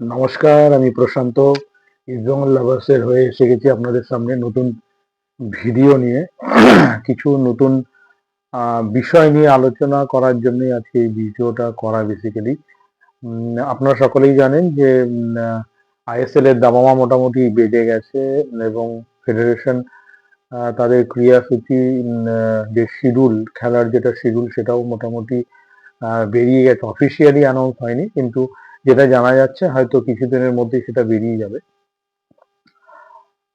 নমস্কার, আমি প্রশান্ত ইস্টবেঙ্গল লাভার্সের হয়ে এসে গেছি আপনাদের সামনে নতুন ভিডিও নিয়ে। কিছু নতুন বিষয় নিয়ে আলোচনা করার জন্যই আজকে এই ভিডিওটা করা বেসিক্যালি আপনারা সকলেই জানেন যে আইএসএল এর দামামা মোটামুটি বেড়ে গেছে এবং ফেডারেশন তাদের ক্রিয়াসূচি যে শিডিউল, খেলার যেটা শিডিউল সেটাও মোটামুটি বেরিয়ে গেছে। অফিসিয়ালি অ্যানাউন্স হয়নি, কিন্তু যেটা জানা যাচ্ছে, হয়তো কিছুদিনের মধ্যে সেটা বেরিয়ে যাবে।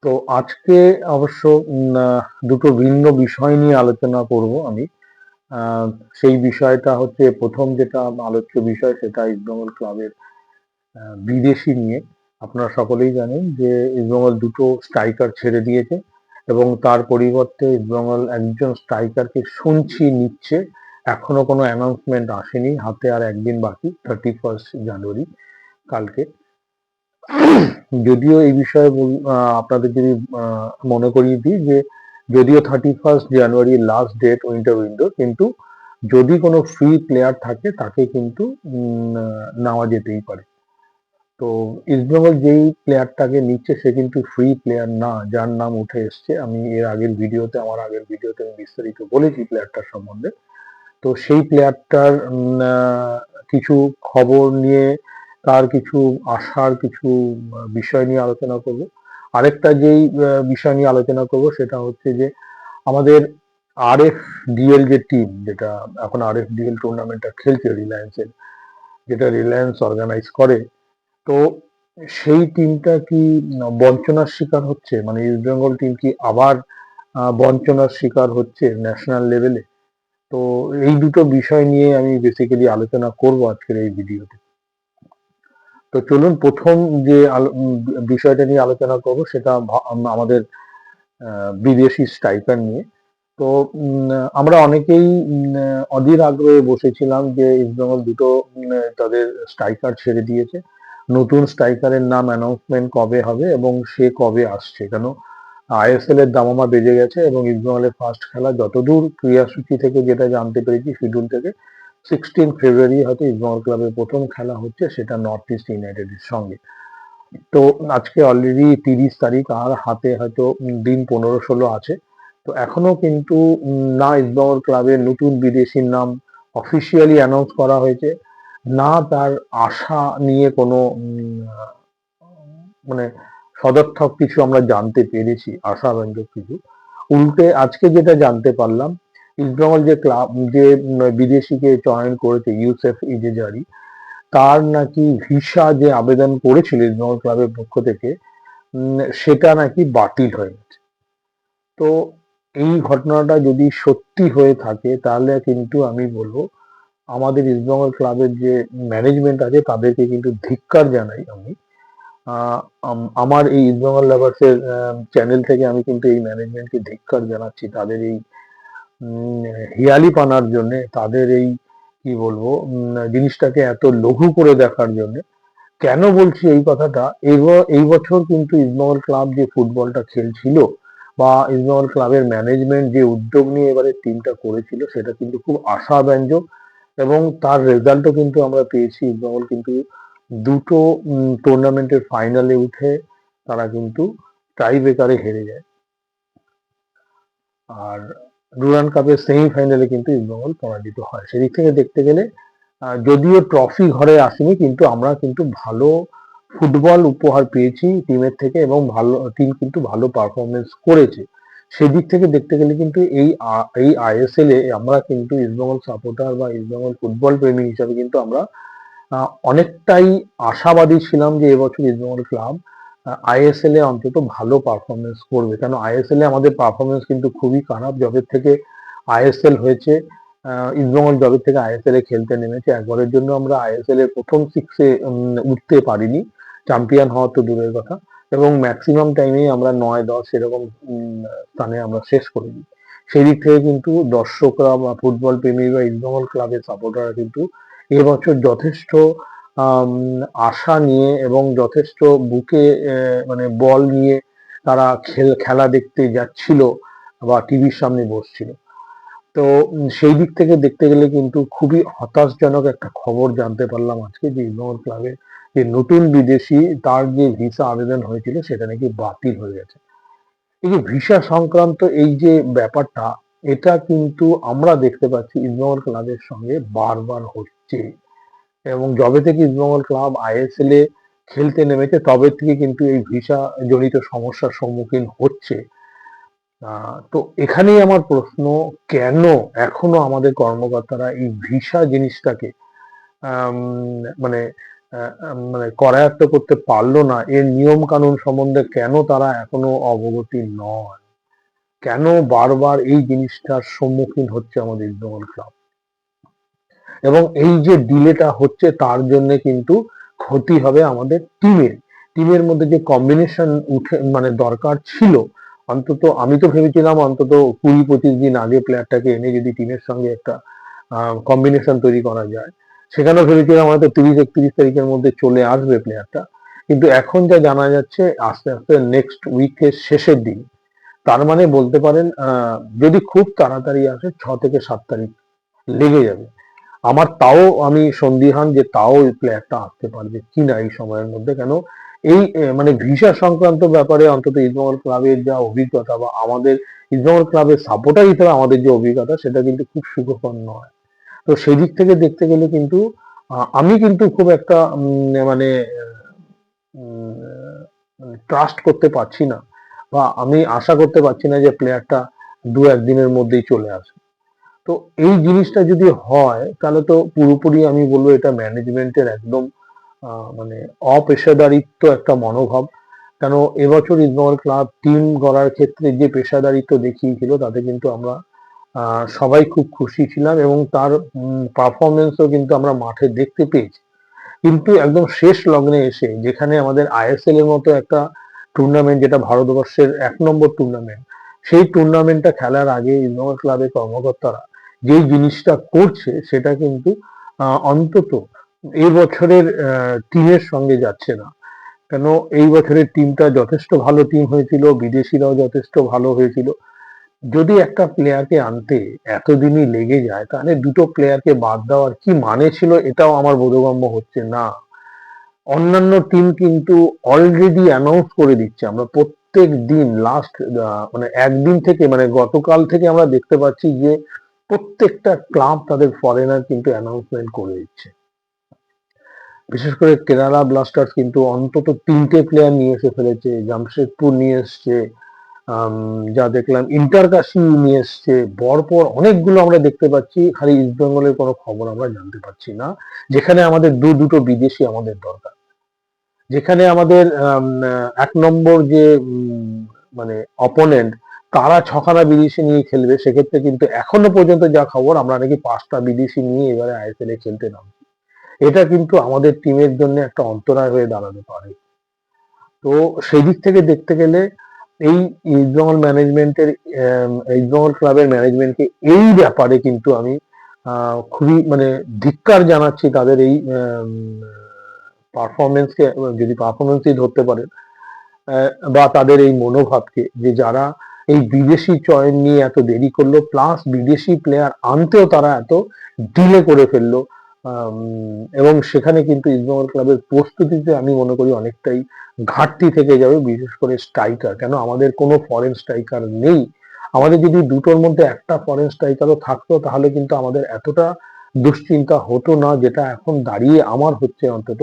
তো আজকে অবশ্য দুটো ভিন্ন বিষয় নিয়ে আলোচনা করব আমি। সেই বিষয়টা হচ্ছে, প্রথম যেটা আলোচ্য বিষয়, সেটা ইস্টবেঙ্গল ক্লাবের বিদেশি নিয়ে। আপনারা সকলেই জানেন যে ইস্টবেঙ্গল দুটো স্ট্রাইকার ছেড়ে দিয়েছে এবং তার পরিবর্তে ইস্টবেঙ্গল একজন স্ট্রাইকারকে শুনছি নিচ্ছে। এখনও কোনো অ্যানাউন্সমেন্ট আসেনি। হাতে আর একদিন বাকি থার্টি ফার্স্ট জানুয়ারি কালকে। যদিও এই বিষয়ে আপনাদের যদি মনে করিয়ে দিই যে, যদিও thirty first January last date winter window কিন্তু যদি কোনো ফ্রি প্লেয়ার থাকে, তাকে কিন্তু নেওয়া যেতেই পারে। তো ইস্টবেঙ্গল যেই প্লেয়ারটাকে নিচ্ছে, সে কিন্তু ফ্রি প্লেয়ার না, যার নাম উঠে এসছে। আমি এর আগের ভিডিওতে, আমার আগের ভিডিওতে আমি বিস্তারিত বলেছি প্লেয়ারটার সম্বন্ধে। তো সেই প্লেয়ারটার কিছু খবর নিয়ে তার কিছু আশার কিছু বিষয় নিয়ে আলোচনা করব। আরেকটা যেই বিষয় নিয়ে আলোচনা করব সেটা হচ্ছে যে আমাদের আর এফ ডিএল যে টিম যেটা এখন আর এফ ডিএল টুর্নামেন্টটা খেলছে রিলায়েন্সের যেটা রিলায়েন্স অর্গানাইজ করে, তো সেই টিমটা কি বঞ্চনার শিকার হচ্ছে? মানে ইস্ট বেঙ্গল টিম কি আবার বঞ্চনার শিকার হচ্ছে ন্যাশনাল লেভেলে তো এই দুটো বিষয় নিয়ে আমি বেসিক্যালি আলোচনা করব আজকের এই ভিডিওতে। তো চলুন প্রথম যে বিষয়টা নিয়ে আলোচনা করব, সেটা আমাদের বিদেশি স্ট্রাইকার নিয়ে। তো আমরা অনেকেই অধীর আগ্রহে বসেছিলাম যে ইস্টবেঙ্গল দুটো তাদের স্ট্রাইকার ছেড়ে দিয়েছে। নতুন স্ট্রাইকারের নাম অ্যানাউন্সমেন্ট কবে হবে এবং সে কবে আসছে? কেন আইএসএল এর দামামা বেজে গেছে এবং ইস্টবেঙ্গলের ফার্স্ট খেলা যতদূর ক্রিয়াসূচি থেকে যেটা জানতে পেরেছি শিডিউল থেকে সিক্সটিন ফেব্রুয়ারি হয়তো ইস্টবেঙ্গল ক্লাবের প্রথম খেলা হচ্ছে সেটা নর্থ ইস্ট ইউনাইটেডের সঙ্গে। তো আজকে অলরেডি তিরিশ তারিখ, আর হাতে হয়তো দিন পনেরো ষোলো আছে। তো এখনও কিন্তু না ইস্টবেঙ্গল ক্লাবের নতুন বিদেশির নাম অফিসিয়ালি অ্যানাউন্স করা হয়েছে, না তার আশা নিয়ে কোনো মানে সদর্থক কিছু আমরা জানতে পেরেছি, আশাব্যঞ্জক কিছু। উল্টে আজকে যেটা জানতে পারলাম ইস্টবেঙ্গল যে ক্লাব, যে বিদেশিকে চয়ন করেছে ইউসেফ ইজেজারি, তার নাকি ভিসা যে আবেদন করেছিল ইস্টবেঙ্গল ক্লাবের পক্ষ থেকে সেটা নাকি বাতিল হয়ে গেছে। তো এই ঘটনাটা যদি সত্যি হয়ে থাকে, তাহলে কিন্তু আমি বলব, আমাদের ইস্টবেঙ্গল ক্লাবের যে ম্যানেজমেন্ট আছে, তাদেরকে কিন্তু ধিক্কার জানাই আম- আমার এই ইস্টবেঙ্গল লাভার্সের চ্যানেল থেকে আমি কিন্তু এই ম্যানেজমেন্টকে ধিক্কার জানাচ্ছি। তাদের এই হিয়ালি পানার জন্য, তাদের এই, কি বলব জিনিসটাকে এত লঘু করে দেখার জন্য। কেন বলছি এই কথাটা? এই বছর কিন্তু ইস্টবেঙ্গল ক্লাব যে ফুটবলটা খেলছিল বা ইস্টবেঙ্গল ক্লাবের ম্যানেজমেন্ট যে উদ্যোগ নিয়ে এবারে টিমটা করেছিল, সেটা কিন্তু খুব আশাব্যঞ্জক এবং তার রেজাল্টও কিন্তু আমরা পেয়েছি। ইস্টবেঙ্গল কিন্তু দুটো টুর্নামেন্টের ফাইনালে উঠে তারা কিন্তু টাই ব্রেকারে হেরে যায়। আর ডুরান কাপের সেমিফাইনালে কিন্তু ইস্টবেঙ্গল পরাজিত হয়। সেদিক থেকে দেখতে গেলে যদিও ট্রফি ঘরে আসেনি, কিন্তু আমরা কিন্তু ভালো ফুটবল উপহার পেয়েছি টিমের থেকে এবং ভালো টিম কিন্তু ভালো পারফরমেন্স করেছে। সেদিক থেকে দেখতে গেলে কিন্তু এই এই আইএসএল এ আমরা কিন্তু ইস্টবেঙ্গল সাপোর্টার বা ইস্টবেঙ্গল ফুটবল প্রেমী হিসাবে কিন্তু আমরা অনেকটাই আশাবাদী ছিলাম যে এবছর ইস্টবেঙ্গল ক্লাব আইএসএল এ অন্তত ভালো পারফরমেন্স করবে। কেন আইএসএল এ আমাদের পারফরমেন্স কিন্তু খুবই খারাপ। যবে থেকে আইএসএল হয়েছে ইস্টবেঙ্গল যবে থেকে আইএসএল এ খেলতে নেমেছে, একবারের জন্য আমরা আইএসএল এর প্রথম সিক্সে উঠতে পারিনি। চ্যাম্পিয়ন হওয়া তো দূরের কথা। এবং ম্যাক্সিমাম টাইমেই আমরা নয়, দশ এরকম স্থানে আমরা শেষ করে দিই। সেই দিক থেকে কিন্তু দর্শকরা বা ফুটবল প্রেমী বা ইস্টবেঙ্গল ক্লাবের সাপোর্টাররা কিন্তু এবছর যথেষ্ট আশা নিয়ে এবং যথেষ্ট বুকে মানে বল নিয়ে তারা খেল, খেলা দেখতে যাচ্ছিল বা টিভির সামনে বসছিল। তো সেই দিক থেকে দেখতে গেলে কিন্তু খুবই হতাশজনক একটা খবর জানতে পারলাম আজকে যে ইস্টবেঙ্গল ক্লাবের যে নতুন বিদেশি তার যে ভিসা আবেদন হয়েছিল সেটা নাকি বাতিল হয়ে গেছে। এই যে ভিসা সংক্রান্ত এই যে ব্যাপারটা, এটা কিন্তু আমরা দেখতে পাচ্ছি ইস্টবেঙ্গল ক্লাবের সঙ্গে বারবার হচ্ছে। এবং যবে থেকে ইস্টবেঙ্গল ক্লাব আইএসএল এ খেলতে নেমেছে, তবে থেকে কিন্তু এই ভিসা জনিত সমস্যার সম্মুখীন হচ্ছে। তো এখানেই আমার প্রশ্ন, কেন এখনও আমাদের কর্মকর্তারা এই ভিসা জিনিসটাকে মানে মানে করায়ত্ত করতে পারল না? এর নিয়ম কানুন সম্বন্ধে কেন তারা এখনও অবগতি নয়? কেন বারবার এই জিনিসটার সম্মুখীন হচ্ছে আমাদের ইস্টবেঙ্গল ক্লাব এবং এই যে ডিলেটা হচ্ছে তার জন্য কিন্তু ক্ষতি হবে আমাদের টিমের টিমের মধ্যে যে কম্বিনেশন উঠে মানে দরকার ছিল, অন্তত আমি তো ভেবেছিলাম অন্তত কুড়ি পঁচিশ দিন আগে প্লেয়ারটাকে এনে যদি টিমের সঙ্গে একটা কম্বিনেশন তৈরি করা যায়। সেখানেও ভেবেছিলাম হয়তো তিরিশ, একত্রিশ তারিখের মধ্যে চলে আসবে প্লেয়ারটা কিন্তু এখন যা জানা যাচ্ছে, আস্তে আস্তে নেক্সট উইকের শেষের দিন। তার মানে বলতে পারেন যদি খুব তাড়াতাড়ি আসে, ছ থেকে সাত তারিখ লেগে যাবে। আমার তাও আমি সন্দিহান যে তাও ওই প্লেয়ারটা আসতে পারবে কিনা এই সময়ের মধ্যে, কেন এই মানে ভিসা সংক্রান্ত ব্যাপারে অন্তত ইস্টবেঙ্গল ক্লাবের যা অভিজ্ঞতা বা আমাদের ইস্টবেঙ্গল ক্লাবের সাপোর্টার হিসেবে আমাদের যে অভিজ্ঞতা, সেটা কিন্তু খুব সুখকর নয়। তো সেই দিক থেকে দেখতে গেলে কিন্তু আমি কিন্তু খুব একটা মানে ট্রাস্ট করতে পারছি না বা আমি আশা করতে পারছি না যে প্লেয়ারটা দু একদিনের মধ্যেই চলে আসবে। তো এই জিনিসটা যদি হয়, তাহলে তো পুরোপুরি আমি বলব এটা ম্যানেজমেন্টের একদম মানে অপেশাদারিত্ব একটা মনোভাব। কেন, এবছর ইস্টবেঙ্গল ক্লাব টিম গড়ার ক্ষেত্রে যে পেশাদারিত্ব দেখিয়েছিল, তাতে কিন্তু আমরা সবাই খুব খুশি ছিলাম এবং তার পারফরমেন্সও কিন্তু আমরা মাঠে দেখতে পেয়েছি। কিন্তু একদম শেষ লগ্নে এসে, যেখানে আমাদের আইএসএল এর মতো একটা টুর্নামেন্ট যেটা ভারতবর্ষের এক নম্বর টুর্নামেন্ট সেই টুর্নামেন্টটা খেলার আগে ইস্টবেঙ্গল ক্লাবের কর্মকর্তারা যেই জিনিসটা করছে সেটা কিন্তু অন্তত এই বছরের টিমের সঙ্গে যাচ্ছে না। কেন এই বছরের টিমটা যথেষ্ট ভালো টিম হয়েছিল, বিদেশিরাও যথেষ্ট ভালো হয়েছিল। যদি একটা প্লেয়ারকে আনতে এতদিনই লেগে যায়, তাহলে দুটো প্লেয়ারকে বাদ দেওয়ার কি মানে ছিল এটাও আমার বোধগম্য হচ্ছে না। অন্যান্য টিম কিন্তু অলরেডি অ্যানাউন্স করে দিচ্ছে। আমরা প্রত্যেক দিন লাস্ট মানে একদিন থেকে মানে গতকাল থেকে আমরা দেখতে পাচ্ছি যে প্রত্যেকটা ক্লাব তাদের ফরেনার কিন্তু অ্যানাউন্সমেন্ট করে দিচ্ছে। বিশেষ করে কেরালা ব্লাস্টার্স কিন্তু অন্তত তিনটে প্লেয়ার নিয়ে এসে ফেলেছে জামশেদপুর নিয়ে এসছে যা দেখলাম ইন্টারকাশি নিয়ে এসছে পরপর অনেকগুলো আমরা দেখতে পাচ্ছি, খালি ইস্ট বেঙ্গলের কোনো খবর আমরা জানতে পারছি না। যেখানে আমাদের দু দুটো বিদেশি আমাদের দরকার। যেখানে আমাদের এক নম্বর যে মানে অপোনেন্ট তারা ছখানা বিদেশি নিয়ে খেলবে, সেক্ষেত্রে কিন্তু এখনও পর্যন্ত যা খবর, আমরা নাকি পাঁচটা বিদেশি নিয়ে এবারে আইএসএল এ খেলতে নামছি। এটা কিন্তু আমাদের টিমের জন্য একটা অন্তরায় হয়ে দাঁড়াতে পারে। তো সেই দিক থেকে দেখতে গেলে এই ইস্টবেঙ্গল ম্যানেজমেন্টের ইস্টবেঙ্গল ক্লাবের ম্যানেজমেন্টকে এই ব্যাপারে কিন্তু আমি খুবই মানে ধিক্কার জানাচ্ছি তাদের এই পারফরমেন্সকে যদি পারফরমেন্সই ধরতে পারেন বা তাদের এই মনোভাবকে যে যারা এই বিদেশি চয়ন নিয়ে এত দেরি করল প্লাস বিদেশি প্লেয়ার আনতেও তারা এত ডিলে করে ফেলল এবং সেখানে কিন্তু ইস্টবেঙ্গল ক্লাবের প্রস্তুতিতে আমি মনে করি অনেকটাই ঘাটতি থেকে যাবে, বিশেষ করে স্ট্রাইকার কেন? আমাদের কোনো ফরেন স্ট্রাইকার নেই। আমাদের যদি দুটোর মধ্যে একটা ফরেন স্ট্রাইকারও থাকতো, তাহলে কিন্তু আমাদের এতটা দুশ্চিন্তা হতো না, যেটা এখন দাঁড়িয়ে আমার হচ্ছে অন্তত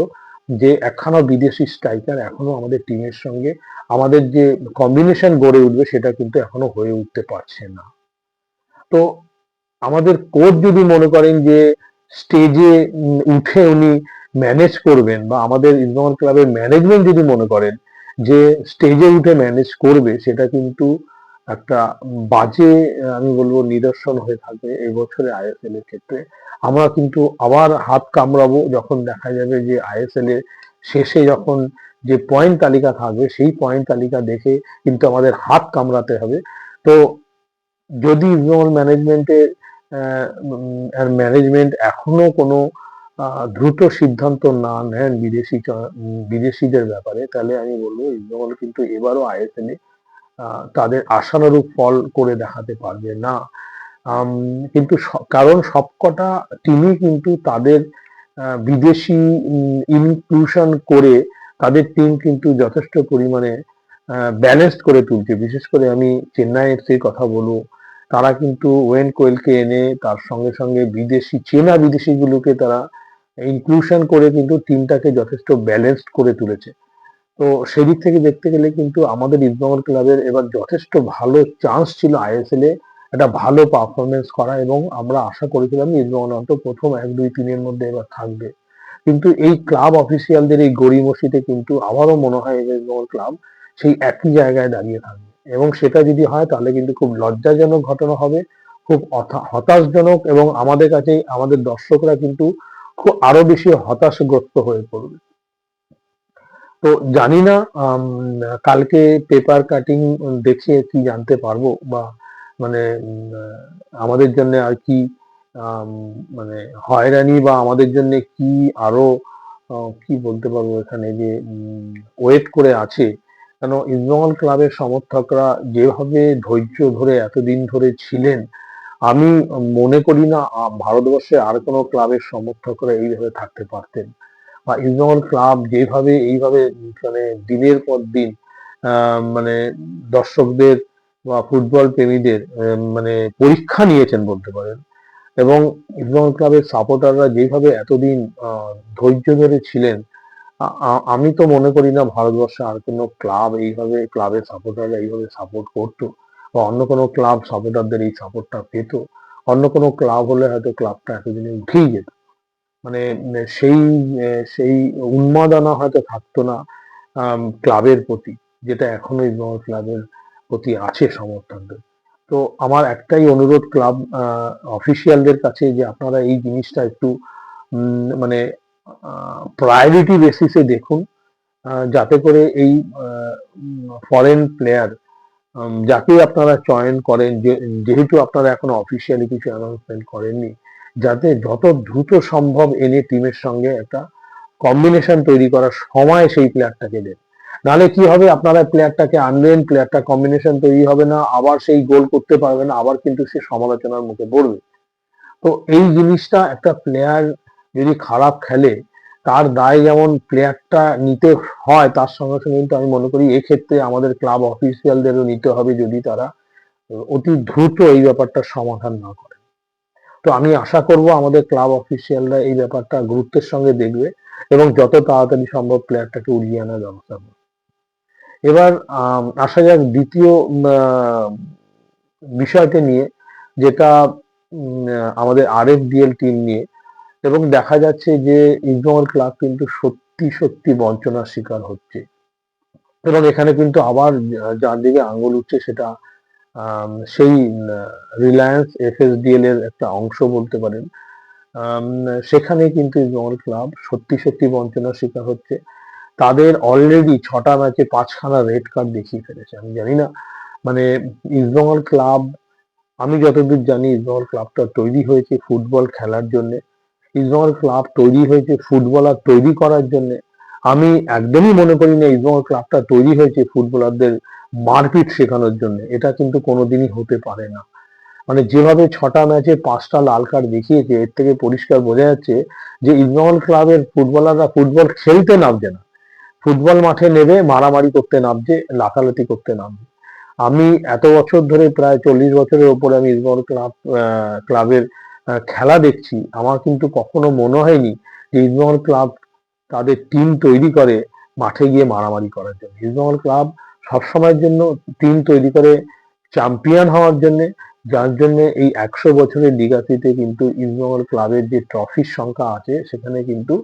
যে একখানা বিদেশি স্ট্রাইকার এখনও আমাদের টিমের সঙ্গে, আমাদের যে কম্বিনেশন গড়ে উঠবে সেটা কিন্তু এখনও হয়ে উঠতে পারছে না। তো আমাদের কোচ যদি মনে করেন যে স্টেজে উঠে উনি ম্যানেজ করবেন বা আমাদের ইস্টবেঙ্গল ক্লাবের ম্যানেজমেন্ট যদি মনে করেন যে স্টেজে উঠে ম্যানেজ করবে, সেটা কিন্তু একটা বাজে, আমি বলব, নিদর্শন হয়ে থাকবে এই বছরে আইএসএল এর ক্ষেত্রে। আমরা কিন্তু আবার হাত কামড়াবো যখন দেখা যাবে যে আইএসএল এর শেষে যখন যে পয়েন্ট তালিকা থাকবে, সেই পয়েন্ট তালিকা দেখে কিন্তু আমাদের হাত কামড়াতে হবে। তো যদি ইস্টবেঙ্গল ম্যানেজমেন্টের ম্যানেজমেন্ট এখনও কোনো দ্রুত সিদ্ধান্ত না নেন বিদেশি বিদেশিদের ব্যাপারে, তাহলে আমি বলব ইস্টবেঙ্গল কিন্তু এবারও আইএসএল এ তাদের আশানুরূপ ফল করে দেখাতে পারবে, না। কিন্তু কারণ সবকটা টিমই কিন্তু তাদের বিদেশি ইনক্লুশন করে তাদের টিম কিন্তু যথেষ্ট পরিমাণে ব্যালেন্সড করে তুলছে। বিশেষ করে আমি চেন্নাই এফসির কথা বলব, তারা কিন্তু ওয়েন কোয়েলকে এনে তার সঙ্গে সঙ্গে বিদেশি, চেনা বিদেশিগুলোকে তারা ইনক্লুশন করে কিন্তু টিমটাকে যথেষ্ট ব্যালেন্সড করে তুলেছে। তো সেদিক থেকে দেখতে গেলে কিন্তু আমাদের ইস্টবেঙ্গল ক্লাবের এবার যথেষ্ট ভালো চান্স ছিল আইএসএল এ একটা ভালো পারফরমেন্স করা এবং আমরা আশা করেছিলাম ইস্টবেঙ্গল অন্তত প্রথম এক দুই তিনের মধ্যে এবার থাকবে। কিন্তু এই ক্লাব অফিসিয়ালদের এই গড়িমসিতে কিন্তু আমারও মনে হয় ইস্টবেঙ্গল ক্লাব সেই একই জায়গায় দাঁড়িয়ে থাকবে। এবং সেটা যদি হয় তাহলে কিন্তু খুব লজ্জাজনক ঘটনা হবে, খুব হতাশজনক এবং আমাদের কাছে আমাদের দর্শকরা কিন্তু খুব আরও বেশি হতাশগ্রস্ত হয়ে পড়বে। তো জানি না কালকে পেপার কাটিং দেখে কি জানতে পারব বা মানে আমাদের জন্য আর কি মানে হয়রানি বা আমাদের জন্য কি আরও কি বলতে পারব এখানে যে ওয়েট করে আছে। কেন ইস্টবেঙ্গল ক্লাবের সমর্থকরা যেভাবে ধৈর্য ধরে এতদিন ধরে ছিলেন, আমি মনে করি না ভারতবর্ষে আর কোনো ক্লাবের সমর্থকরা এইভাবে থাকতে পারতেন। বা ইস্টবেঙ্গল ক্লাব যেভাবে, এইভাবে মানে দিনের পর দিন মানে দর্শকদের বা ফুটবল প্রেমীদের মানে পরীক্ষা নিয়েছেন বলতে পারেন। এবং ইস্টবেঙ্গল ক্লাবের সাপোর্টাররা যেভাবে এতদিন ধৈর্য ধরে ছিলেন আমি তো মনে করি না ভারতবর্ষে আর কোনো ক্লাব এইভাবে, ক্লাবের সাপোর্টাররা এইভাবে সাপোর্ট করতো, বা অন্য কোনো ক্লাব সাপোর্টারদের এই সাপোর্টটা পেতো। অন্য কোনো ক্লাব হলে হয়তো ক্লাবটা এতদিনে উঠেই যেত। মানে সেই সেই উন্মাদনা হয়তো থাকতো না ক্লাবের প্রতি, যেটা এখনও ইস্টবেঙ্গল ক্লাবের প্রতি আছে সমর্থকদের তো আমার একটাই অনুরোধ ক্লাব অফিসিয়ালদের কাছে যে আপনারা এই জিনিসটা একটু মানে প্রায়োরিটি বেসিসে দেখুন যাতে করে এই ফরেন প্লেয়ার যাকেই আপনারা চয়ন করেন যেহেতু আপনারা এখনও অফিসিয়ালি কিছু অ্যানাউন্সমেন্ট করেননি যাতে যত দ্রুত সম্ভব এনে টিমের সঙ্গে একটা কম্বিনেশন তৈরি করার সময় সেই প্লেয়ারটাকে দেন। নাহলে কি হবে? আপনারা প্লেয়ারটাকে আনলেন প্লেয়ারটা কম্বিনেশন তৈরি হবে না, আবার সেই গোল করতে পারবে না, আবার কিন্তু সে সমালোচনার মুখে পড়বে। তো এই জিনিসটা একটা প্লেয়ার যদি খারাপ খেলে, তার দায় যেমন প্লেয়ারটা নিতে হয়, তার সঙ্গে সঙ্গে কিন্তু আমি মনে করি এক্ষেত্রে আমাদের ক্লাব অফিসিয়ালদেরও নিতে হবে যদি তারা অতি দ্রুত এই ব্যাপারটা সমাধান না করে। তো আমি আশা করব আমাদের ক্লাব অফিসিয়ালরা এই ব্যাপারটা গুরুত্বের সঙ্গে দেখবে এবং যত তাড়াতাড়ি সম্ভব প্লেয়ারটাকে উড়িয়ে আনার ব্যবস্থা করবে। এবার আসা যাক দ্বিতীয় বিষয়টা নিয়ে, যেটা আমাদের আর এফ ডিএল টিম নিয়ে, এবং দেখা যাচ্ছে যে ইস্টবেঙ্গল ক্লাব কিন্তু সত্যি সত্যি বঞ্চনার শিকার হচ্ছে। এবং এখানে কিন্তু আবার যার দিকে আঙুল উঠছে সেটা সেই রিলায়েন্স এফএসডিএল এর একটা অংশ বলতে পারেন। সেখানে কিন্তু ইস্টবেঙ্গল ক্লাব সত্যি সত্যি বঞ্চনার শিকার হচ্ছে। তাদের অলরেডি ছটা ম্যাচে পাঁচখানা রেড কার্ড দেখিয়ে ফেলেছে, আমি জানি না। মানে ইস্টবেঙ্গল ক্লাব আমি যতদূর জানি ইস্টবেঙ্গল ক্লাবটা তৈরি হয়েছে ফুটবল খেলার জন্য। ইস্টবেঙ্গল ক্লাব তৈরি হয়েছে ফুটবলার তৈরি করার জন্য। আমি একদমই মনে করি না ইস্টবেঙ্গল ক্লাবটা তৈরি হয়েছে ফুটবলারদের মারপিট শেখানোর জন্য, এটা কিন্তু কোনোদিনই হতে পারে না। মানে যেভাবে ছটা ম্যাচে পাঁচটা লাল কার্ড দেখিয়েছে, এর থেকে পরিষ্কার বোঝা যাচ্ছে যে ইস্টবেঙ্গল ক্লাবের ফুটবলাররা ফুটবল খেলতে নামছে না। ফুটবল মাঠে নেবে মারামারি করতে নামছে, লাতালাতি করতে নামছে। আমি এত বছর ধরে, প্রায় চল্লিশ বছরের ওপরে আমি ইস্টবেঙ্গল ক্লাব ক্লাবের খেলা দেখছি, আমার কিন্তু কখনো মনে হয়নি যে ইস্টবেঙ্গল ক্লাব তাদের টিম তৈরি করে মাঠে গিয়ে মারামারি করার জন্য। ইস্টবেঙ্গল ক্লাব সবসময়ের জন্য টিম তৈরি করে চ্যাম্পিয়ন হওয়ার জন্য, যার জন্য এই একশো বছরের লিগাসিতে কিন্তু ইস্টবেঙ্গল ক্লাবের যে ট্রফির সংখ্যা আছে, সেখানে কিন্তু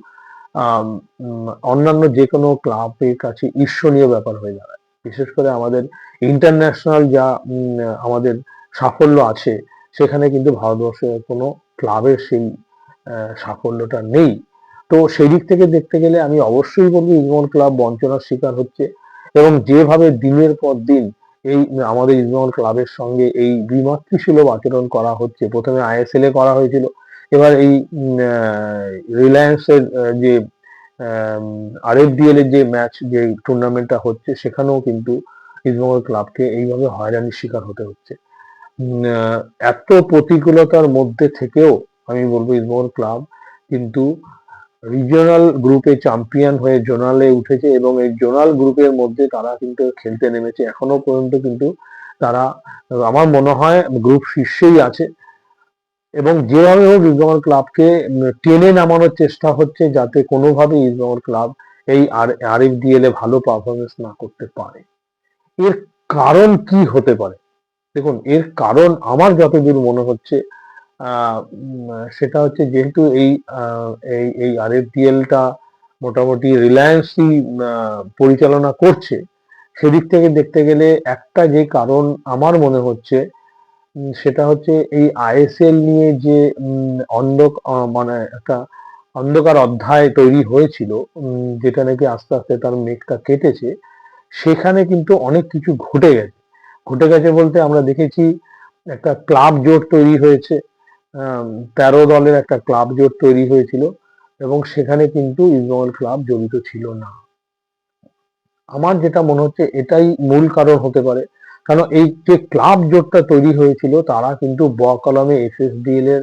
অন্যান্য যে কোনো ক্লাবের কাছে ঈর্ষণীয় ব্যাপার হয়ে দাঁড়ায়। বিশেষ করে আমাদের ইন্টারন্যাশনাল যা আমাদের সাফল্য আছে, সেখানে কিন্তু ভারতবর্ষের কোনো ক্লাবের সেই সাফল্যটা নেই। তো সেই দিক থেকে দেখতে গেলে আমি অবশ্যই বলব ইস্টবেঙ্গল ক্লাব বঞ্চনার শিকার হচ্ছে এবং যেভাবে দিনের পর দিন এই আমাদের ইস্টবেঙ্গল ক্লাবের সঙ্গে এই বিমাতৃসুলভ আচরণ করা হচ্ছে, প্রথমে আইএসএল এ করা হয়েছিল, এবার এই রিলায়েন্সের যে আরএফডিএল এর যে ম্যাচ, যে টুর্নামেন্টটা হচ্ছে, সেখানেও কিন্তু ইস্টবেঙ্গল ক্লাবকে এইভাবে হয়রানির শিকার হতে হচ্ছে। এত প্রতিকূলতার মধ্যে থেকেও আমি বলব ইস্টবেঙ্গল ক্লাব কিন্তু রিজিওনাল গ্রুপে চ্যাম্পিয়ন হয়ে জোনালে উঠেছে এবং এই জোনাল গ্রুপের মধ্যে তারা কিন্তু খেলতে নেমেছে। এখনও পর্যন্ত কিন্তু তারা, আমার মনে হয় গ্রুপ শীর্ষেই আছে। এবং যেভাবে হোক ইস্টবেঙ্গল ক্লাবকে টেনে নামানোর চেষ্টা হচ্ছে যাতে কোনোভাবে ইস্টবেঙ্গল ক্লাব এই আর আর এফ ডিএল ভালো পারফরমেন্স না করতে পারে। এর কারণ কি হতে পারে? দেখুন, এর কারণ আমার যতদূর মনে হচ্ছে সেটা হচ্ছে যেহেতু এই এই এই আর এফ ডিএলটা মোটামুটি রিলায়েন্সই পরিচালনা করছে, সেদিক থেকে দেখতে গেলে একটা যে কারণ আমার মনে হচ্ছে সেটা হচ্ছে এই আইএসএল নিয়ে যে অন্ধ মানে একটা অন্ধকার অধ্যায় তৈরি হয়েছিল যেটা নাকি আস্তে আস্তে তার মেঘটা কেটেছে, সেখানে কিন্তু অনেক কিছু ঘটে গেছে। ঘটে গেছে বলতে আমরা দেখেছি একটা ক্লাব জোট তৈরি হয়েছে তেরো দলের একটা ক্লাব জোট তৈরি হয়েছিল এবং সেখানে কিন্তু ইস্টবেঙ্গল ক্লাব জড়িত ছিল না। আমার যেটা মনে হচ্ছে এটাই মূল কারণ হতে পারে। কারণ এই যে ক্লাব জোটটা তৈরি হয়েছিল, তারা কিন্তু ব কলমে এফএসডিএল এর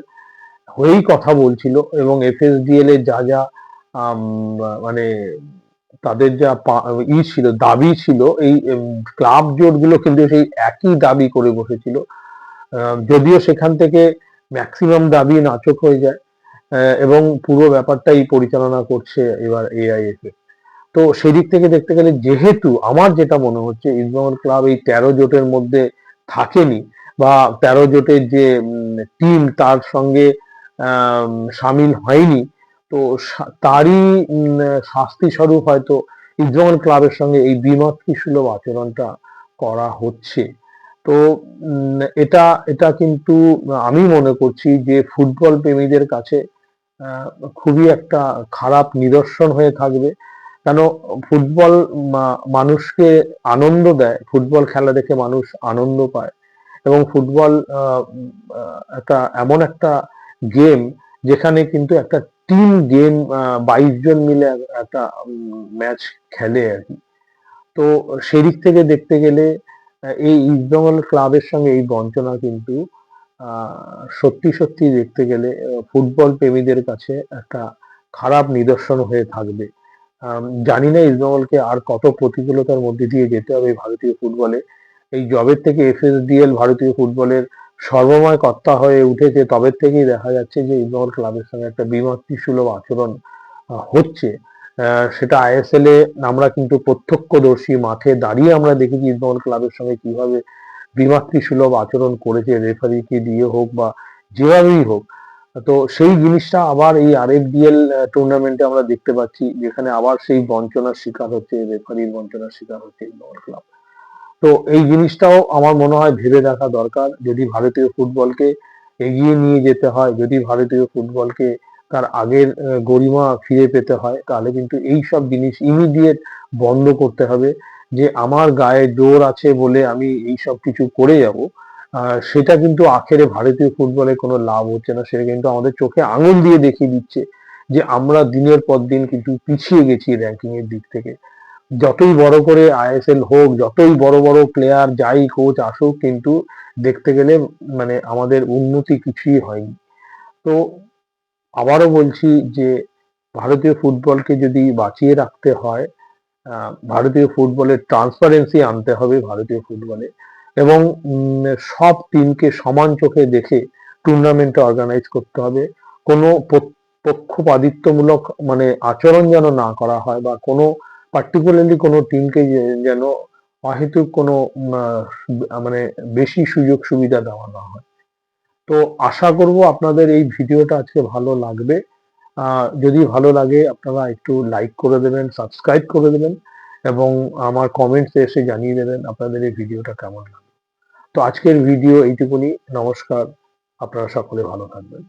হয়েই কথা বলছিল এবং এফএসডিএল এর যা যা মানে তাদের যা ই ছিল, দাবি ছিল, এই ক্লাব জোটগুলো কিন্তু সেই একই দাবি করে বসেছিল। যদিও সেখান থেকে ম্যাক্সিমাম দাবি নাচক হয়ে যায় এবং পুরো ব্যাপারটাই পরিচালনা করছে এবার এআইএফএ তো। সেদিক থেকে দেখতে গেলে যেহেতু আমার যেটা মনে হচ্ছে ইস্টবেঙ্গল ক্লাব এই তেরো জোটের মধ্যে থাকেনি, বা তেরো জোটের যে টিম তার সঙ্গে সামিল হয়নি, তো তারই শাস্তি স্বরূপ হয়তো ইস্টবেঙ্গল ক্লাবের সঙ্গে এই বিমাতৃ সুলভ আচরণটা করা হচ্ছে। তো এটা এটা কিন্তু আমি মনে করছি যে ফুটবল প্রেমীদের কাছে খুবই একটা খারাপ নিদর্শন হয়ে থাকবে। কেন, ফুটবল মানুষকে আনন্দ দেয়, ফুটবল খেলা দেখে মানুষ আনন্দ পায়। এবং ফুটবল একটা এমন একটা গেম যেখানে কিন্তু একটা টিম গেম বাইশ জন মিলে একটা ম্যাচ খেলে আর কি। তো সেদিক থেকে দেখতে গেলে এই ইস্টবেঙ্গল ক্লাবের সঙ্গে এই বঞ্চনা কিন্তু সত্যি সত্যি দেখতে গেলে ফুটবল প্রেমীদের কাছে একটা খারাপ নিদর্শন হয়ে থাকবে। জানি না ইস্টবেঙ্গলকে আর কত প্রতিকূলতার মধ্যে দিয়ে যেতে হবে ভারতীয় ফুটবলে এই জবের থেকে এফএসডিএল ভারতীয় ফুটবলের সর্বময় কর্তা হয়ে উঠেছে তবে থেকেই দেখা যাচ্ছে যে ইস্টবেঙ্গল ক্লাবের সঙ্গে একটা বিমাতৃসুলভ আচরণ হচ্ছে। সেটা আইএসএল এ আমরা কিন্তু প্রত্যক্ষদর্শী মাঠে দাঁড়িয়ে আমরা দেখেছি ইস্টবেঙ্গল ক্লাবের সঙ্গে কীভাবে বিমাতৃসুলভ আচরণ করেছে, রেফারিকে দিয়ে হোক বা যেভাবেই হোক। তো সেই জিনিসটা আবার এই আরএফডিএল টুর্নামেন্টে আমরা দেখতে পাচ্ছি, যেখানে আবার সেই বঞ্চনার শিকার হচ্ছে, রেফারির বঞ্চনার শিকার হচ্ছে ইস্টবেঙ্গল ক্লাব। তো এই জিনিসটাও আমার মনে হয় ভেবে দেখা দরকার। যদি ভারতীয় ফুটবলকে এগিয়ে নিয়ে যেতে হয়, যদি ভারতীয় ফুটবলকে তার আগের গরিমা ফিরে পেতে হয়, তাহলে কিন্তু এই সব জিনিস ইমিডিয়েট বন্ধ করতে হবে যে আমার গায়ে জোর আছে বলে আমি এই সব কিছু করে যাব। সেটা কিন্তু আখেরে ভারতীয় ফুটবলে কোনো লাভ হচ্ছে না, সেটা কিন্তু আমাদের চোখে আঙুল দিয়ে দেখিয়ে দিচ্ছে যে আমরা দিনের পর দিন কিন্তু পিছিয়ে গেছি র্যাঙ্কিং এর দিক থেকে। যতই বড় করে আইএসএল হোক, যতই বড় বড় প্লেয়ার যাই কোচ আসুক, কিন্তু দেখতে গেলে মানে আমাদের উন্নতি কিছুই হয়নি। তো আবারও বলছি যে ভারতীয় ফুটবলকে যদি বাঁচিয়ে রাখতে হয় ভারতীয় ফুটবলের ট্রান্সপারেন্সি আনতে হবে ভারতীয় ফুটবলে এবং সব টিমকে সমান চোখে দেখে টুর্নামেন্ট অর্গানাইজ করতে হবে। কোনো পক্ষপাতিত্বমূলক মানে আচরণ যেন না করা হয় বা কোনো পার্টিকুলারলি কোনো টিমকে যেন অহেতুক কোনো মানে বেশি সুযোগ সুবিধা দেওয়া না হয়। তো আশা করব আপনাদের এই ভিডিওটা আজকে ভালো লাগবে। যদি ভালো লাগে, আপনারা একটু লাইক করে দেবেন সাবস্ক্রাইব করে দেবেন এবং আমার কমেন্টসে এসে জানিয়ে দেবেন আপনাদের এই ভিডিওটা কেমন লাগে তো আজকের ভিডিও এইটুকুনি। নমস্কার। আপনারা সকলে ভালো থাকবেন।